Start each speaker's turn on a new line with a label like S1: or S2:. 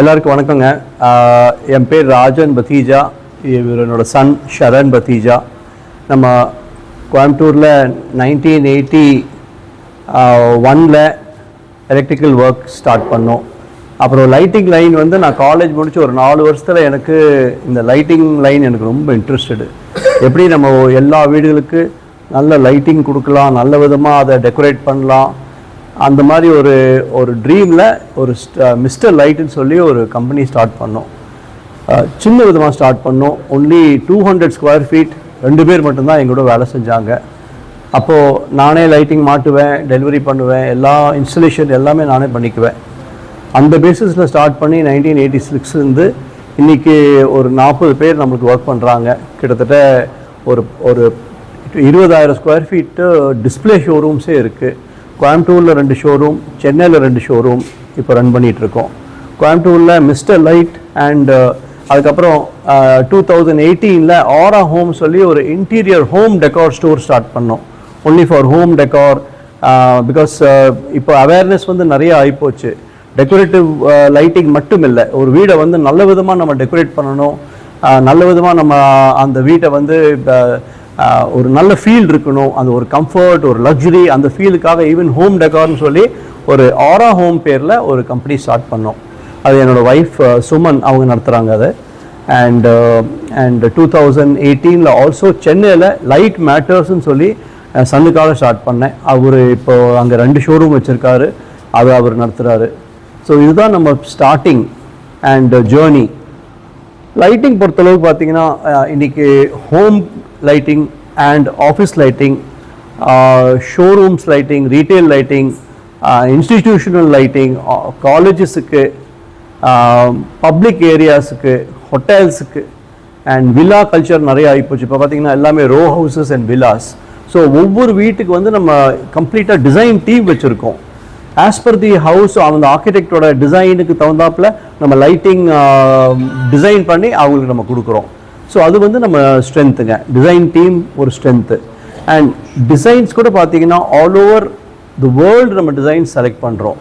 S1: எல்லாருக்கும் வணக்கங்க. என் பேர் ராஜன் பத்தீஜா. இவரோட சன் ஷரண் பத்தீஜா. நம்ம கோயம்புத்தூரில் நைன்டீன் எயிட்டி ஒனில் எலக்ட்ரிக்கல் ஒர்க் ஸ்டார்ட் பண்ணோம். அப்புறம் லைட்டிங் லைன் வந்து நான் காலேஜ் முடித்து ஒரு நாலு வருஷத்தில் எனக்கு இந்த லைட்டிங் லைன் எனக்கு ரொம்ப இன்ட்ரெஸ்டடு எப்படி நம்ம எல்லா வீடுகளுக்கு நல்ல லைட்டிங் கொடுக்கலாம் நல்ல விதமாக அதை டெக்கரேட் பண்ணலாம் அந்த மாதிரி ஒரு ஒரு ட்ரீமில் ஒரு மிஸ்டர் லைட்டுன்னு சொல்லி ஒரு கம்பெனி ஸ்டார்ட் பண்ணோம். சின்ன விதமாக ஸ்டார்ட் பண்ணோம். Only two hundred square feet ரெண்டு பேர் மட்டும்தான் எங்களோட வேலை செஞ்சாங்க. அப்போது நானே லைட்டிங் மாட்டுவேன் டெலிவரி பண்ணுவேன் எல்லா இன்ஸ்டலேஷன் எல்லாமே நானே பண்ணிக்குவேன். அந்த பேசிஸில் ஸ்டார்ட் பண்ணி நைன்டீன் எயிட்டி சிக்ஸ்லேருந்து இன்றைக்கி ஒரு நாற்பது பேர் நம்மளுக்கு ஒர்க் பண்ணுறாங்க கிட்டத்தட்ட ஒரு ஒரு இருபதாயிரம் ஸ்கொயர் ஃபீட்டு டிஸ்ப்ளே ஷோரூம்ஸே இருக்குது கோயம்புத்தூரில் ரெண்டு ஷோரூம் சென்னையில் ரெண்டு ஷோரூம் இப்போ ரன் பண்ணிகிட்ருக்கோம் கோயம்புத்தூரில் மிஸ்டர் லைட் அண்ட் uh, அதுக்கப்புறம் டூ தௌசண்ட் எயிட்டீனில் ஆரா ஹோம் சொல்லி ஒரு interior home decor store start பண்ணோம். Only for home decor because இப்போ அவேர்னஸ் வந்து நிறைய ஆகிப்போச்சு டெக்கரேட்டிவ் லைட்டிங் uh, மட்டும் இல்லை ஒரு வீடை வந்து நல்ல விதமாக நம்ம டெக்கரேட் பண்ணணும். நல்ல விதமாக நம்ம அந்த வீட்டை வந்து ஒரு நல்ல ஃபீல் இருக்கணும் அந்த ஒரு கம்ஃபர்ட் ஒரு லக்ஸுரி அந்த ஃபீலுக்காக ஈவன் ஹோம் டெக்கார்னு சொல்லி ஒரு ஆரா ஹோம் பேரில் ஒரு கம்பெனி ஸ்டார்ட் பண்ணோம். அது என்னோட ஒய்ஃப் சுமன் அவங்க நடத்துகிறாங்க அதை. அண்ட் அண்ட் டூ தௌசண்ட் எயிட்டீனில் ஆல்சோ சென்னையில் லைட் மேட்டர்ஸ்னு சொல்லி சன்னுக்காக ஸ்டார்ட் பண்ணேன். அவர் இப்போ அங்கே ரெண்டு ஷோரூம் வச்சுருக்காரு. அதை அவர் நடத்துகிறாரு ஸோ இதுதான் நம்ம ஸ்டார்டிங் அண்ட் ஜேர்னி லைட்டிங் பொறுத்தளவுக்கு பார்த்தீங்கன்னா இன்றைக்கி home lighting and office lighting showrooms lighting retail lighting institutional lighting காலேஜஸுக்கு public ஏரியாஸுக்கு ஹோட்டல்ஸுக்கு அண்ட் வில்லா கல்ச்சர் நிறைய ஆகிப்போச்சு இப்போ பார்த்தீங்கன்னா எல்லாமே row houses and villas so ஒவ்வொரு வீட்டுக்கு வந்து நம்ம கம்ப்ளீட்டாக டிசைன் டீம் வச்சுருக்கோம். ஆஸ் பர் தி ஹவுஸ் அந்த ஆர்கிடெக்டோட டிசைனுக்கு தகுந்தாப்புல நம்ம லைட்டிங் டிசைன் பண்ணி அவங்களுக்கு நம்ம கொடுக்குறோம். ஸோ அது வந்து நம்ம ஸ்ட்ரென்த்துங்க டிசைன் டீம் ஒரு ஸ்ட்ரென்த்து அண்ட் டிசைன்ஸ் கூட பார்த்தீங்கன்னா ஆல் ஓவர் தி வேர்ல்டு நம்ம டிசைன் செலக்ட் பண்ணுறோம்